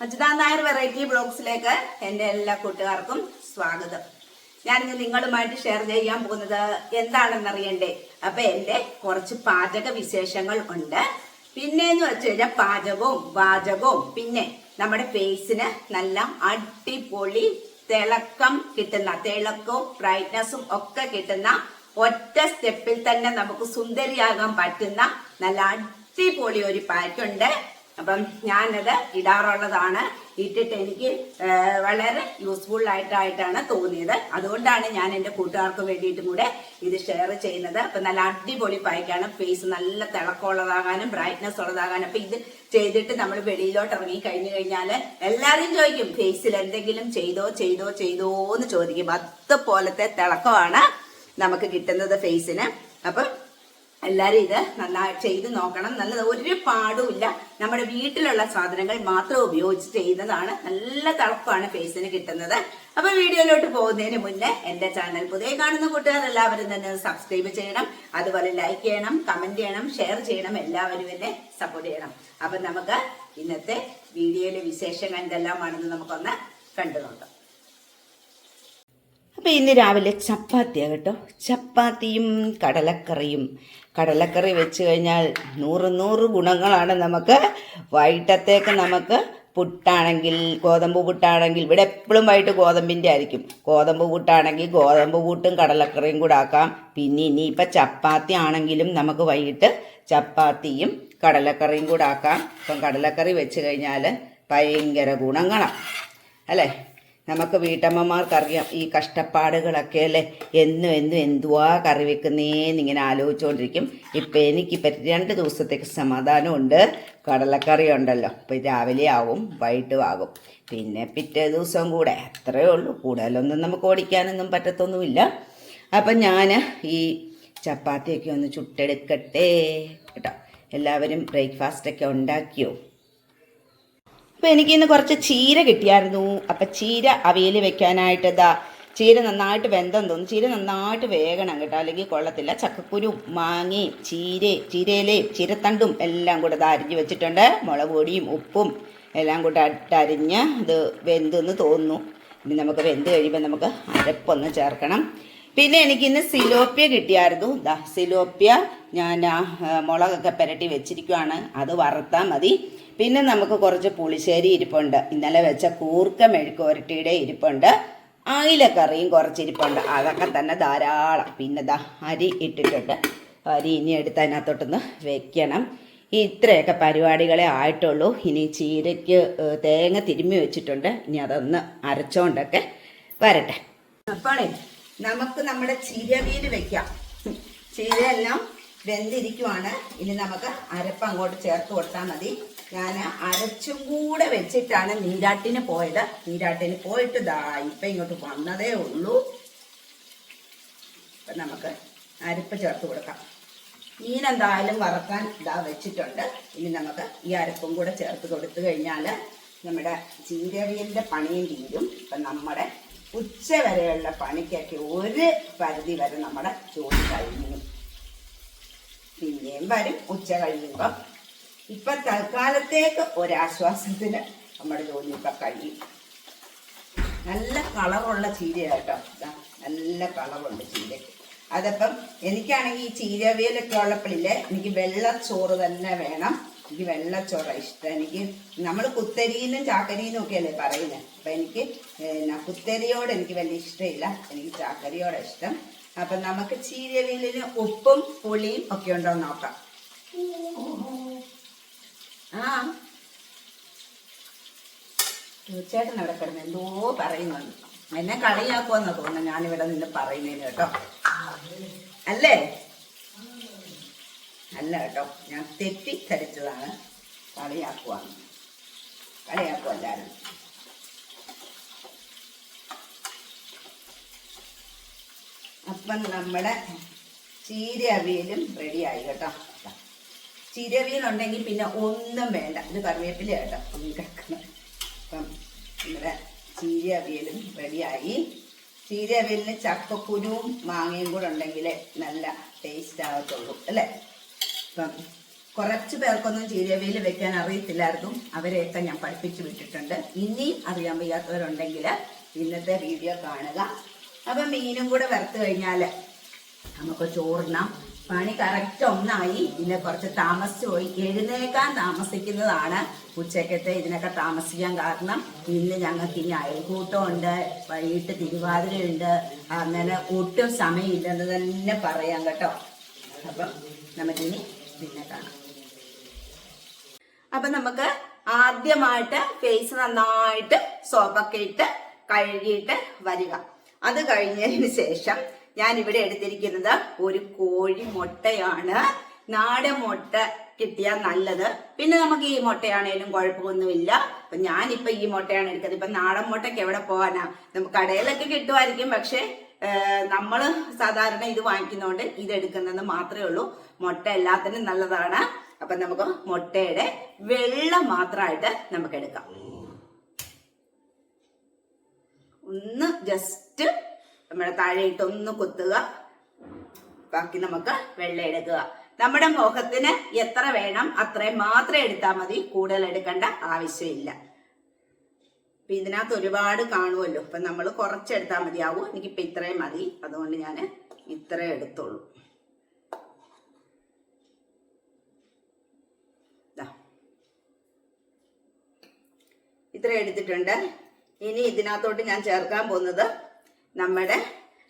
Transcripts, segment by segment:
Ajitha Nair variety ബ്ലോഗ്സിലേക്ക് എന്റെ എല്ലാ കൂട്ടുകാർക്കും സ്വാഗതം. ഞാനിന്ന് നിങ്ങളുമായിട്ട് ഷെയർ ചെയ്യാൻ പോകുന്നത് എന്താണെന്ന് അറിയണ്ടേ? അപ്പൊ എന്റെ കുറച്ച് പാചക വിശേഷങ്ങൾ ഉണ്ട്. പിന്നെ എന്ന് വെച്ച് കഴിഞ്ഞാൽ പാചകവും വാചകവും. പിന്നെ നമ്മുടെ ഫേസിന് നല്ല അടിപൊളി തിളക്കം കിട്ടുന്ന തിളക്കവും ബ്രൈറ്റ്നസും ഒക്കെ കിട്ടുന്ന ഒറ്റ സ്റ്റെപ്പിൽ തന്നെ നമുക്ക് സുന്ദരിയാകാൻ പറ്റുന്ന നല്ല അടിപൊളി ഒരു പാക്കുണ്ട് അപ്പം ഞാനത് ഇടാറുള്ളതാണ്. ഇട്ടിട്ട് എനിക്ക് വളരെ യൂസ്ഫുൾ ആയിട്ടായിട്ടാണ് തോന്നിയത്. അതുകൊണ്ടാണ് ഞാൻ എന്റെ കൂട്ടുകാർക്ക് വേണ്ടിയിട്ടും കൂടെ ഇത് ഷെയർ ചെയ്യുന്നത്. അപ്പം നല്ല അടിപൊളി പായ്ക്കാണ്. ഫേസ് നല്ല തിളക്കമുള്ളതാകാനും ബ്രൈറ്റ്നസ് ഉള്ളതാകാനും. അപ്പം ഇത് ചെയ്തിട്ട് നമ്മൾ വെളിയിലോട്ട് ഇറങ്ങി കഴിഞ്ഞു കഴിഞ്ഞാൽ എല്ലാവരും ചോദിക്കും ഫേസിൽ എന്തെങ്കിലും ചെയ്തോ ചെയ്തോ ചെയ്തോ എന്ന് ചോദിക്കും. അതുപോലത്തെ തിളക്കമാണ് നമുക്ക് കിട്ടുന്നത് ഫേസിന് അപ്പം എല്ലാരും ഇത് നന്നായി ചെയ്ത് നോക്കണം. നല്ലത് ഒരു പാടുമില്ല. നമ്മുടെ വീട്ടിലുള്ള സാധനങ്ങൾ മാത്രം ഉപയോഗിച്ച് ചെയ്യുന്നതാണ് നല്ല തളപ്പാണ് ഫേസിന് കിട്ടുന്നത്. അപ്പൊ വീഡിയോയിലോട്ട് പോകുന്നതിന് മുന്നേ എന്റെ ചാനൽ പുതിയ കാണുന്ന കൂട്ടുകാർ എല്ലാവരും തന്നെ സബ്സ്ക്രൈബ് ചെയ്യണം. അതുപോലെ ലൈക്ക് ചെയ്യണം കമന്റ് ചെയ്യണം ഷെയർ ചെയ്യണം. എല്ലാവരും എന്നെ സപ്പോർട്ട് ചെയ്യണം. അപ്പൊ നമുക്ക് ഇന്നത്തെ വീഡിയോയിലെ വിശേഷങ്ങൾ എന്തെല്ലാമാണെന്ന് നമുക്കൊന്ന് കണ്ടു നോക്കാം. അപ്പോൾ ഇന്ന് രാവിലെ ചപ്പാത്തിയാണ് കേട്ടോ. ചപ്പാത്തിയും കടലക്കറിയും. കടലക്കറി വെച്ച് കഴിഞ്ഞാൽ നൂറ് നൂറ് ഗുണങ്ങളാണ് നമുക്ക്. വൈകിട്ടത്തേക്ക് നമുക്ക് പുട്ടാണെങ്കിൽ ഗോതമ്പ് പുട്ടാണെങ്കിൽ ഇവിടെ എപ്പോഴും വൈകിട്ട് ഗോതമ്പിന്റെ ആയിരിക്കും. ഗോതമ്പ് പുട്ടാണെങ്കിൽ ഗോതമ്പ് പുട്ടും കടലക്കറിയും കൂടെ ആക്കാം. പിന്നെ ഇനിയിപ്പോൾ ചപ്പാത്തി ആണെങ്കിലും നമുക്ക് വൈകിട്ട് ചപ്പാത്തിയും കടലക്കറിയും കൂടെ ആക്കാം. ഇപ്പം കടലക്കറി വെച്ച് കഴിഞ്ഞാൽ ഭയങ്കര ഗുണങ്ങളാണ് അല്ലേ? നമുക്ക് വീട്ടമ്മമാർക്കറിയാം ഈ കഷ്ടപ്പാടുകളൊക്കെ അല്ലേ? എന്നും എന്നും എന്തുവാ കറി വെക്കുന്നേന്ന് ഇങ്ങനെ ആലോചിച്ചുകൊണ്ടിരിക്കും ഇപ്പം എനിക്കിപ്പം രണ്ട് ദിവസത്തേക്ക് സമാധാനമുണ്ട്. കടലക്കറി ഉണ്ടല്ലോ ഇപ്പം രാവിലെ ആവും വൈകിട്ടും ആകും. പിന്നെ പിറ്റേ ദിവസം കൂടെ. അത്രയേ ഉള്ളൂ. കൂടുതലൊന്നും നമുക്ക് ഓടിക്കാനൊന്നും പറ്റത്തൊന്നുമില്ല. അപ്പം ഞാൻ ഈ ചപ്പാത്തിയൊക്കെ ഒന്ന് ചുട്ടെടുക്കട്ടെ. കേട്ടോ. എല്ലാവരും ബ്രേക്ക്ഫാസ്റ്റൊക്കെ ഉണ്ടാക്കിയോ? അപ്പോൾ എനിക്കിന്ന് കുറച്ച് ചീര കിട്ടിയായിരുന്നു. അപ്പം ചീര അവയിൽ വെക്കാനായിട്ട് ഇതാ ചീര നന്നായിട്ട് വെന്തം തോന്നും ചീര നന്നായിട്ട് വേകണം കേട്ടോ. അല്ലെങ്കിൽ കൊള്ളത്തില്ല. ചക്കക്കുരു മാങ്ങയും ചീര ചീരയിലയും ചീരത്തണ്ടും എല്ലാം കൂടെ ഇത് അരിഞ്ഞ് വെച്ചിട്ടുണ്ട്. മുളക് പൊടിയും ഉപ്പും എല്ലാം കൂടെ ഇട്ടരിഞ്ഞ് ഇത് വെന്തെന്ന് തോന്നുന്നു. ഇനി നമുക്ക് വെന്ത് കഴിയുമ്പോൾ നമുക്ക് അരപ്പൊന്ന് ചേർക്കണം. പിന്നെ എനിക്കിന്ന് സിലോപ്യ കിട്ടിയായിരുന്നു. ദാ സിലോപ്യ ഞാൻ മുളകൊക്കെ പുരട്ടി വെച്ചിരിക്കുവാണ്. അത് വറുത്താൽ മതി. പിന്നെ നമുക്ക് കുറച്ച് പുളിശ്ശേരി ഇരിപ്പുണ്ട്. ഇന്നലെ വെച്ച കൂർക്ക മെഴുക്കുരട്ടിയുടെ ഇരിപ്പുണ്ട്. അയിലക്കറിയും കുറച്ച് ഇരിപ്പുണ്ട്. അതൊക്കെ തന്നെ ധാരാളം. പിന്നെ ദാ അരി ഇട്ടിട്ടുണ്ട്. അരി ഇനി എടുത്ത് അതിനകത്തോട്ടൊന്ന് വെക്കണം. ഇത്രയൊക്കെ പരിപാടികളെ ആയിട്ടുള്ളൂ. ഇനി ചീരയ്ക്ക് തേങ്ങ തിരുമ്മി വെച്ചിട്ടുണ്ട്. ഇനി അതൊന്ന് അരച്ചോണ്ടൊക്കെ വരട്ടെ. അപ്പോളേ നമുക്ക് നമ്മുടെ ചീരവീൽ വെക്കാം. ചീരയെല്ലാം വെന്തിരിക്കുവാണ്. ഇനി നമുക്ക് അരപ്പ് അങ്ങോട്ട് ചേർത്ത് കൊടുത്താൽ മതി. ഞാൻ അരച്ചും കൂടെ വെച്ചിട്ടാണ് നീരാട്ടിന് പോയത്. നീരാട്ടിന് പോയിട്ട് ദാ ഇപ്പൊ ഇങ്ങോട്ട് വന്നതേ ഉള്ളൂ. അപ്പം നമുക്ക് അരപ്പ് ചേർത്ത് കൊടുക്കാം. മീൻ എന്തായാലും വറക്കാൻ ഇതാ വെച്ചിട്ടുണ്ട്. ഇനി നമുക്ക് ഈ അരപ്പും കൂടെ ചേർത്ത് കൊടുത്തു കഴിഞ്ഞാൽ നമ്മുടെ ചീരവിയലിന്റെ പണിയും തീരും. ഇപ്പൊ നമ്മുടെ ഉച്ച വരെയുള്ള പണിക്കൊക്കെ ഒരു പരിധി വരെ നമ്മുടെ ജോലി കഴിഞ്ഞു. പിന്നെയും വരും. ഉച്ച കഴിയുമ്പോൾ ഇപ്പം തൽക്കാലത്തേക്ക് ഒരാശ്വാസത്തിന് നമ്മുടെ ജോലി ഇപ്പൊ കഴിയും. നല്ല കളറുള്ള ചീരയാട്ടോ. നല്ല കളറുണ്ട് ചീരയ്ക്ക്. അതപ്പം എനിക്കാണെങ്കിൽ ഈ ചീരവേലൊക്കെ ഉള്ളപ്പോഴില്ലേ എനിക്ക് വെള്ളച്ചോറ് തന്നെ വേണം. എനിക്ക് വെള്ളച്ചോറ ഇഷ്ടം. എനിക്ക് നമ്മൾ കുത്തരിന്നും ചാക്കരിയിലും ഒക്കെ അല്ലേ പറയുന്നത് അപ്പം എനിക്ക് കുത്തരിയോട് എനിക്ക് വലിയ ഇഷ്ടമില്ല. എനിക്ക് ചാക്കരിയോട് ഇഷ്ടം. അപ്പം നമുക്ക് ചീരവേലിന് ഉപ്പും പുളിയും ഒക്കെ ഉണ്ടോ നോക്കാം. ആ. തീർച്ചയായിട്ടും അവിടെ എന്തോ പറയുന്നു എന്നെ കളിയാക്കുമെന്നാ തോന്നുന്നു ഞാനിവിടെ നിന്ന് പറയുന്നതിന് കേട്ടോ. അല്ലേ? അല്ല കേട്ടോ. ഞാൻ തെറ്റിദ്ധരിച്ചതാണ് കളിയാക്കുവാന്ന്. കളിയാക്കുമല്ലായിരുന്നു അപ്പം നമ്മുടെ ചീര അവിയലും റെഡിയായി കേട്ടോ. ചീര ഉണ്ടെങ്കിൽ പിന്നെ ഒന്നും വേണ്ട. ഇത് കറിവേപ്പില കേട്ടോ ഒന്നും കിടക്കുന്നത് അപ്പം നമ്മുടെ ചീര അവിയലും റെഡിയായി. ചീര അവിയലിന് ചക്കക്കുരുവും മാങ്ങയും കൂടെ ഉണ്ടെങ്കിൽ നല്ല ടേസ്റ്റ് ആകത്തുള്ളൂ അല്ലേ? അപ്പം കുറച്ച് പേർക്കൊന്നും ചീരവിയൽ വെക്കാൻ അറിയത്തില്ലായിരുന്നു. അവരെയൊക്കെ ഞാൻ പഠിപ്പിച്ചു വിട്ടിട്ടുണ്ട്. ഇനിയും അറിയാൻ വയ്യാത്തവരുണ്ടെങ്കിൽ ഇന്നത്തെ വീഡിയോ കാണുക. അപ്പം മീനും കൂടെ വറുത്ത് കഴിഞ്ഞാൽ നമുക്ക് ചോറിനാം പണി കറക്റ്റ് ഒന്നായി. പിന്നെ കുറച്ച് താമസിച്ചു പോയി. എഴുന്നേക്കാൻ താമസിക്കുന്നതാണ് ഉച്ചക്കത്തെ ഇതിനൊക്കെ താമസിക്കാൻ കാരണം. ഇന്ന് ഞങ്ങൾക്ക് ഇനി അയൽക്കൂട്ടമുണ്ട് വൈകിട്ട് തിരുവാതിരയുണ്ട്. അങ്ങനെ ഒട്ടും സമയമില്ലെന്ന് തന്നെ പറയാം കേട്ടോ. അപ്പം നമുക്കിനി പിന്നെ കാണാം. അപ്പൊ നമുക്ക് ആദ്യമായിട്ട് ഫേസ് നന്നായിട്ട് സോപ്പൊക്കെ ഇട്ട് കഴുകിയിട്ട് വരിക. അത് കഴിഞ്ഞതിന് ശേഷം ഞാൻ ഇവിടെ എടുത്തിരിക്കുന്നത് ഒരു കോഴി മുട്ടയാണ്. നാടൻ മുട്ട കിട്ടിയാൽ നല്ലത്. പിന്നെ നമുക്ക് ഈ മുട്ടയാണേലും കുഴപ്പമൊന്നുമില്ല. അപ്പൊ ഞാനിപ്പോ ഈ മുട്ടയാണ് എടുക്കുന്നത്. ഇപ്പൊ നാടൻ മുട്ടയ്ക്ക് എവിടെ പോകാനാ നമുക്ക് കടയിലൊക്കെ കിട്ടുമായിരിക്കും. പക്ഷെ നമ്മൾ സാധാരണ ഇത് വാങ്ങിക്കുന്നതുകൊണ്ട് ഇത് എടുക്കുന്നത് മാത്രമേ ഉള്ളൂ. മുട്ട എല്ലാത്തിനും നല്ലതാണ്. അപ്പൊ നമുക്ക് മുട്ടയുടെ വെള്ളം മാത്രമായിട്ട് നമുക്ക് എടുക്കാം. ഒന്ന് ജസ്റ്റ് നമ്മുടെ താഴെയിട്ട് ഒന്ന് കുത്തുക. ബാക്കി നമുക്ക് വെള്ളം എടുക്കുക. നമ്മുടെ മുഖത്തിന് എത്ര വേണം അത്രയും മാത്രം എടുത്താൽ മതി. കൂടുതൽ എടുക്കേണ്ട ആവശ്യമില്ല. അപ്പൊ ഇതിനകത്ത് ഒരുപാട് കാണുമല്ലോ. അപ്പൊ നമ്മൾ കുറച്ചെടുത്താൽ മതിയാവും. എനിക്കിപ്പോ ഇത്രയും മതി. അതുകൊണ്ട് ഞാൻ ഇത്രയും എടുത്തോളൂ ഇത്ര എടുത്തിട്ടുണ്ട്. ഇനി ഇതിനകത്തോട്ട് ഞാൻ ചേർക്കാൻ പോകുന്നത് നമ്മുടെ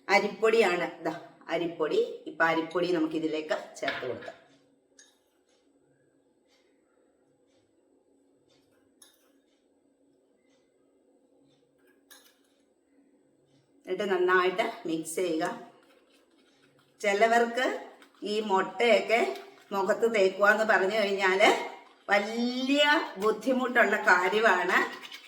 അരിപ്പൊടിയാണ്. ഇതാ അരിപ്പൊടി. ഇപ്പൊ അരിപ്പൊടി നമുക്ക് ഇതിലേക്ക് ചേർത്ത് കൊടുക്കാം. എന്നിട്ട് നന്നായിട്ട് മിക്സ് ചെയ്യുക. ചിലവർക്ക് ഈ മുട്ടയൊക്കെ മുഖത്ത് തേക്കുക എന്ന് പറഞ്ഞു കഴിഞ്ഞാൽ വലിയ ബുദ്ധിമുട്ടുള്ള കാര്യമാണ്.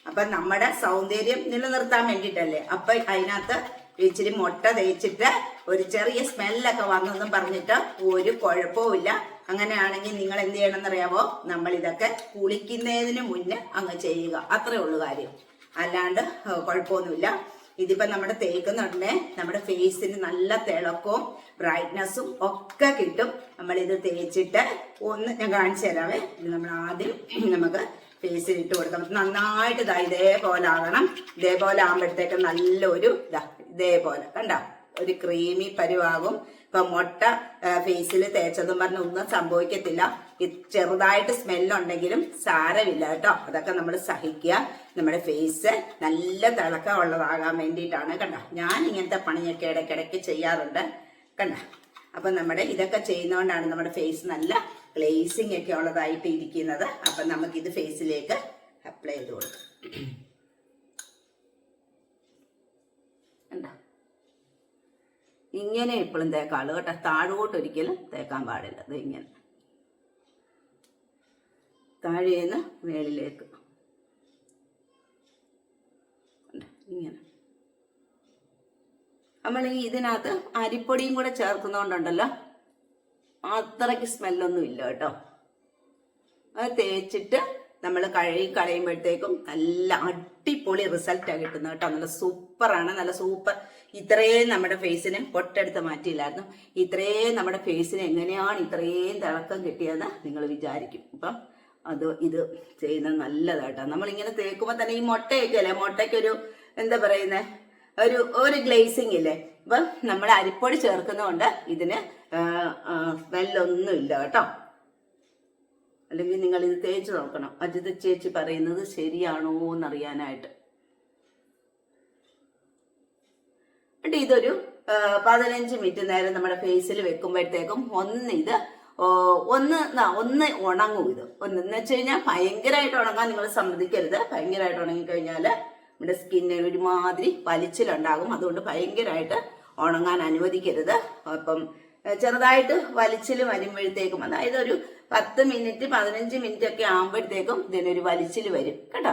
അപ്പൊ നമ്മുടെ സൗന്ദര്യം നിലനിർത്താൻ വേണ്ടിയിട്ടല്ലേ? അപ്പൊ അതിനകത്ത് ഇച്ചിരി മുട്ട തേച്ചിട്ട് ഒരു ചെറിയ സ്മെല്ലൊക്കെ വന്നെന്നും പറഞ്ഞിട്ട് ഒരു കുഴപ്പവുമില്ല. അങ്ങനെയാണെങ്കിൽ നിങ്ങൾ എന്ത് ചെയ്യണമെന്നറിയാവോ? നമ്മൾ ഇതൊക്കെ കുളിക്കുന്നതിന് മുന്നേ അങ്ങ് ചെയ്യുക. അത്രേ ഉള്ളൂ കാര്യം. അല്ലാണ്ട് കുഴപ്പമൊന്നുമില്ല. ഇതിപ്പോ നമ്മുടെ തേക്കുന്നുണ്ടേ. നമ്മുടെ ഫേസിന് നല്ല തിളക്കവും ബ്രൈറ്റ്നസ്സും ഒക്കെ കിട്ടും. നമ്മൾ ഇത് തേച്ചിട്ട് ഒന്ന് ഞാൻ കാണിച്ചു തരാവേ. ഇത് നമ്മൾ ആദ്യം നമുക്ക് ഫേസിൽ ഇട്ട് കൊടുക്കാം. നന്നായിട്ട് ഇതാ ഇതേപോലെ ആകണം. ഇതേപോലെ ആകുമ്പോഴത്തേക്ക് നല്ലൊരു ഇതാ ഇതേപോലെ. കണ്ട? ഒരു ക്രീമി പരുവാകും. ഇപ്പൊ മുട്ട ഫേസിൽ തേച്ചതും പറഞ്ഞ ഒന്നും സംഭവിക്കത്തില്ല. ചെറുതായിട്ട് സ്മെല്ലുണ്ടെങ്കിലും സാരമില്ല കേട്ടോ. അതൊക്കെ നമ്മൾ സഹിക്കുക. നമ്മുടെ ഫേസ് നല്ല തിളക്കമുള്ളതാകാൻ വേണ്ടിയിട്ടാണ് കണ്ട. ഞാൻ ഇങ്ങനത്തെ പണിയൊക്കെ ഇടയ്ക്കിടയ്ക്ക് ചെയ്യാറുണ്ട്. കണ്ട? അപ്പൊ നമ്മുടെ ഇതൊക്കെ ചെയ്യുന്നതുകൊണ്ടാണ് നമ്മുടെ ഫേസ് നല്ല ഗ്ലേസിങ് ഒക്കെ ഉള്ളതായിട്ട് ഇരിക്കുന്നത്. അപ്പൊ നമുക്ക് ഇത് ഫേസിലേക്ക് അപ്ലൈ ചെയ്ത് കൊടുക്കാം. കണ്ടോ? ഇങ്ങനെ എപ്പോഴും തേക്കാളു കേട്ടോ. താഴോട്ട് ഒരിക്കലും തേക്കാൻ പാടില്ല. അത് ഇങ്ങനെ. താഴേന്ന് മേളിലേക്ക്? ഇങ്ങനെ. നമ്മൾ ഈ ഇതിനകത്ത് അരിപ്പൊടിയും കൂടെ ചേർക്കുന്നതുകൊണ്ടുണ്ടല്ലോ അത്രയ്ക്ക് സ്മെല്ലൊന്നും ഇല്ല കേട്ടോ. അത് തേച്ചിട്ട് നമ്മൾ കഴുകി കളയുമ്പോഴത്തേക്കും നല്ല അടിപൊളി റിസൾട്ടാണ് കിട്ടുന്നത് കേട്ടോ. നല്ല സൂപ്പറാണ് നല്ല സൂപ്പർ ഇത്രയും നമ്മുടെ ഫേസിനെ പൊട്ടെടുത്ത് മാറ്റിയില്ലായിരുന്നു. ഇത്രയും നമ്മുടെ ഫേസിന് എങ്ങനെയാണ് ഇത്രയും തിളക്കം കിട്ടിയതെന്ന് നിങ്ങൾ വിചാരിക്കും. അപ്പം അത് ഇത് ചെയ്യുന്നത് നല്ലതാട്ടോ നമ്മളിങ്ങനെ തേക്കുമ്പോൾ തന്നെ ഈ മുട്ടയൊക്കെ അല്ലേ? മുട്ടയ്ക്കൊരു എന്താ പറയുന്നത് ഒരു ഒരു ഗ്ലേസിങ് ഇല്ലേ? അപ്പം നമ്മൾ അരിപ്പൊടി ചേർക്കുന്നതുകൊണ്ട് ഇതിന് സ്മെല്ലൊന്നും ഇല്ല കേട്ടോ. അല്ലെങ്കിൽ നിങ്ങൾ ഇത് തേച്ച് നോക്കണം. അജിത് ചേച്ചി പറയുന്നത് ശരിയാണോ എന്നറിയാനായിട്ട്. എന്നിട്ട് ഇതൊരു പതിനഞ്ച് മിനിറ്റ് നേരം നമ്മുടെ ഫേസിൽ വെക്കുമ്പോഴത്തേക്കും ഒന്ന് ഇത് ഒന്ന് ഒന്ന് ഉണങ്ങും ഇത്. ഒന്ന് എന്ന് വെച്ച് കഴിഞ്ഞാൽ ഭയങ്കരമായിട്ട് ഉണങ്ങാൻ നിങ്ങൾ സമ്മതിക്കരുത്. ഭയങ്കരമായിട്ട് ഉണങ്ങിക്കഴിഞ്ഞാൽ നമ്മുടെ സ്കിന്നിന് ഒരുമാതിരി വലിച്ചിലുണ്ടാകും. അതുകൊണ്ട് ഭയങ്കരമായിട്ട് ഉണങ്ങാൻ അനുവദിക്കരുത്. അപ്പം ചെറുതായിട്ട് വലിച്ചിൽ വരുമ്പോഴത്തേക്കും അതായത് ഒരു പത്ത് മിനിറ്റ് പതിനഞ്ച് മിനിറ്റ് ഒക്കെ ആകുമ്പോഴത്തേക്കും ഇതിനൊരു വലിച്ചിൽ വരും. കേട്ടോ?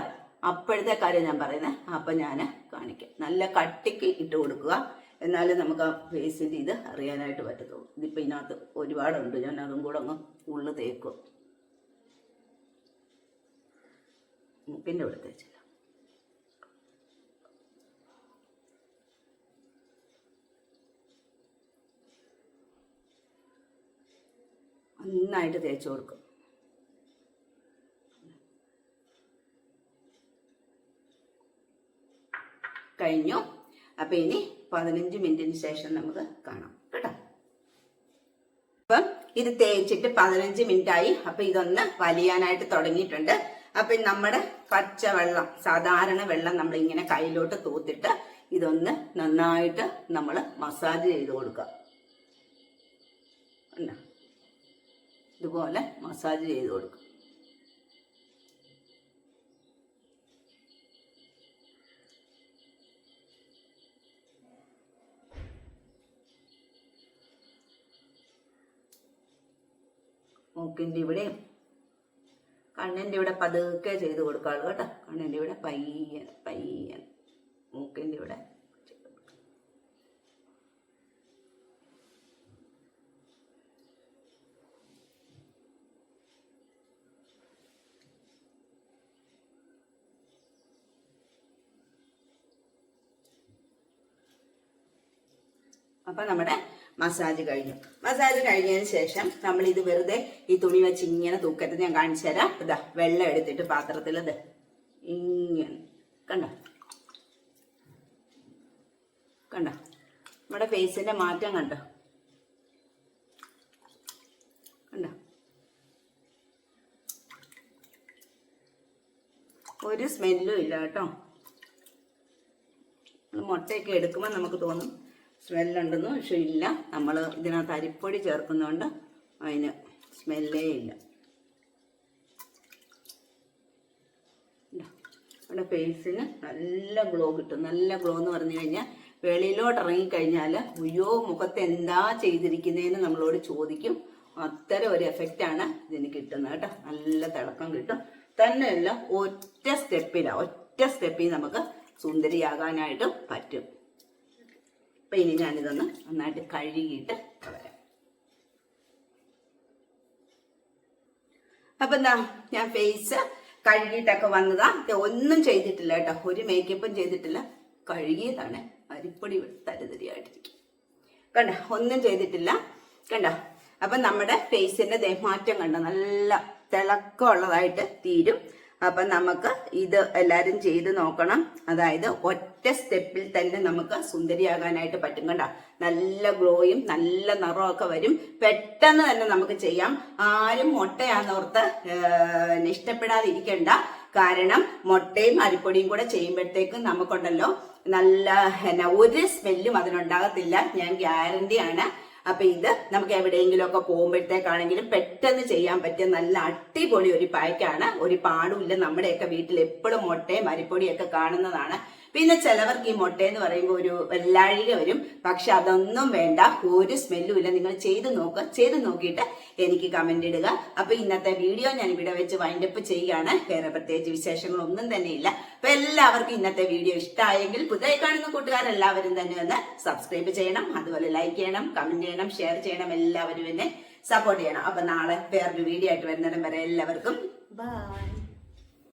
അപ്പോഴത്തെ കാര്യം ഞാൻ പറയുന്നത് അപ്പം ഞാൻ കാണിക്കാം. നല്ല കട്ടിക്ക് ഇട്ട് കൊടുക്കുക. എന്നാലും നമുക്ക് ആ ഫേസിന്റെ ഇത് അറിയാനായിട്ട് പറ്റത്തുള്ളൂ. ഇതിപ്പോൾ ഇതിനകത്ത് ഒരുപാടുണ്ട്. ഞാൻ അതും കൂടെ അങ്ങ് ഉള്ളു തേക്കും. മുക്കിന്റെ ഇവിടെ തേച്ചില്ല. നന്നായിട്ട് തേച്ച് കൊടുക്കും. കഴിഞ്ഞു. അപ്പം ഇനി പതിനഞ്ച് മിനിറ്റിന് ശേഷം നമുക്ക് കാണാം. കേട്ടോ? അപ്പം ഇത് തേച്ചിട്ട് പതിനഞ്ച് മിനിറ്റ് ആയി അപ്പം ഇതൊന്ന് വലിയാനായിട്ട് തുടങ്ങിയിട്ടുണ്ട്. അപ്പം നമ്മുടെ പച്ചവെള്ളം സാധാരണ വെള്ളം നമ്മൾ ഇങ്ങനെ കയ്യിലോട്ട് തൂത്തിട്ട് ഇതൊന്ന് നന്നായിട്ട് നമ്മൾ മസാജ് ചെയ്ത് കൊടുക്കുക എന്നാ ഇതുപോലെ മസാജ് ചെയ്ത് കൊടുക്കും. മൂക്കിന്റെ ഇവിടെയും കണ്ണിന്റെ ഇവിടെ പതുക്കെ ചെയ്ത് കൊടുക്കാളൂ കേട്ടോ. കണ്ണിന്റെ ഇവിടെ പയ്യൻ പയ്യൻ മൂക്കിന്റെ ഇവിടെ. അപ്പൊ നമ്മുടെ മസാജ് കഴിഞ്ഞു. മസാജ് കഴിഞ്ഞതിന് ശേഷം നമ്മൾ ഇത് വെറുതെ ഈ തുണി വെച്ച് ഇങ്ങനെ തൂക്കത്ത് ഞാൻ കാണിച്ചു തരാം. ഇതാ വെള്ളം എടുത്തിട്ട് പാത്രത്തിൽ ഇത് ഇങ്ങനെ. കണ്ടോ? കണ്ടോ? നമ്മുടെ ഫേസിന്റെ മാറ്റം കണ്ടോ? കണ്ടോ? ഒരു സ്മെല്ലും ഇല്ല കേട്ടോ. മുട്ടയൊക്കെ എടുക്കുമ്പോൾ നമുക്ക് തോന്നും സ്മെല്ലുണ്ടെന്ന് പക്ഷെ ഇല്ല നമ്മൾ ഇതിനകത്ത് അരിപ്പൊടി ചേർക്കുന്നതുകൊണ്ട് അതിന് സ്മെല്ലേ ഇല്ല. നമ്മുടെ ഫേസിന് നല്ല ഗ്ലോ കിട്ടും. നല്ല ഗ്ലോ എന്ന് പറഞ്ഞു കഴിഞ്ഞാൽ വെളിയിലോട്ട് ഇറങ്ങിക്കഴിഞ്ഞാൽ അയ്യോ മുഖത്ത് എന്താ ചെയ്തിരിക്കുന്നതെന്ന് നമ്മളോട് ചോദിക്കും. അത്തരം ഒരു എഫക്റ്റാണ് ഇതിന് കിട്ടുന്നത് കേട്ടോ. നല്ല തിളക്കം കിട്ടും. തന്നെയല്ല ഒറ്റ സ്റ്റെപ്പിലാണ് ഒറ്റ സ്റ്റെപ്പിൽ നമുക്ക് സുന്ദരിയാകാനായിട്ട് പറ്റും. അപ്പം ഇനി ഞാനിതൊന്ന് നന്നായിട്ട് കഴുകിയിട്ട് വരാം അപ്പൊ എന്താ ഞാൻ ഫേസ് കഴുകിയിട്ടൊക്കെ വന്നതാ. ഒന്നും ചെയ്തിട്ടില്ല കേട്ടോ. ഒരു മേക്കപ്പും ചെയ്തിട്ടില്ല. കഴുകിയതാണ്. അരിപ്പൊടി തരിതരിയായിട്ടിരിക്കും. കണ്ട? ഒന്നും ചെയ്തിട്ടില്ല. കണ്ട? അപ്പൊ നമ്മുടെ ഫേസിന്റെ ദേഹമാറ്റം കണ്ട? നല്ല തിളക്കമുള്ളതായിട്ട് തീരും. അപ്പൊ നമുക്ക് ഇത് എല്ലാരും ചെയ്ത് നോക്കണം. അതായത് ഒറ്റ സ്റ്റെപ്പിൽ തന്നെ നമുക്ക് സുന്ദരിയാകാനായിട്ട് പറ്റും കണ്ട? നല്ല ഗ്ലോയും നല്ല നിറമൊക്കെ വരും. പെട്ടെന്ന് തന്നെ നമുക്ക് ചെയ്യാം. ആരും മുട്ടയാന്നോർത്ത് ഇഷ്ടപ്പെടാതിരിക്കണ്ട കാരണം മുട്ടയും അരിപ്പൊടിയും കൂടെ ചെയ്യുമ്പോഴത്തേക്കും നമുക്കുണ്ടല്ലോ നല്ല എന്നാ ഒരു സ്മെല്ലും അതിനുണ്ടാകത്തില്ല. ഞാൻ ഗ്യാരണ്ടിയാണ്. അപ്പൊ ഇത് നമുക്ക് എവിടെയെങ്കിലും ഒക്കെ പോകുമ്പോഴത്തേക്കാണെങ്കിലും പെട്ടെന്ന് ചെയ്യാൻ പറ്റിയ നല്ല അടിപൊളി ഒരു പായ്ക്കാണ്. ഒരു പാടുമില്ല നമ്മുടെയൊക്കെ വീട്ടിൽ എപ്പോഴും മുട്ടയും അരിപ്പൊടിയൊക്കെ കാണുന്നതാണ്. പിന്നെ ചിലവർക്ക് ഈ മുട്ട എന്ന് പറയുമ്പോൾ ഒരു വെള്ളാഴിക വരും. പക്ഷെ അതൊന്നും വേണ്ട. ഒരു സ്മെല്ലും ഇല്ല. നിങ്ങൾ ചെയ്ത് നോക്കുക ചെയ്ത് നോക്കിയിട്ട് എനിക്ക് കമന്റ് ഇടുക. അപ്പൊ ഇന്നത്തെ വീഡിയോ ഞാൻ ഇവിടെ വെച്ച് വൈൻഡപ്പ് ചെയ്യുകയാണ് വേറെ പ്രത്യേകിച്ച് വിശേഷങ്ങളൊന്നും തന്നെ ഇല്ല. അപ്പൊ എല്ലാവർക്കും ഇന്നത്തെ വീഡിയോ ഇഷ്ടമായെങ്കിൽ പുതിയ കാണുന്ന കൂട്ടുകാരെല്ലാവരും തന്നെ ഒന്ന് സബ്സ്ക്രൈബ് ചെയ്യണം. അതുപോലെ ലൈക്ക് ചെയ്യണം കമന്റ് ചെയ്യണം ഷെയർ ചെയ്യണം. എല്ലാവരും എന്നെ സപ്പോർട്ട് ചെയ്യണം. അപ്പൊ നാളെ വേറൊരു വീഡിയോ ആയിട്ട് വരുന്നിടം വരെ എല്ലാവർക്കും ബൈ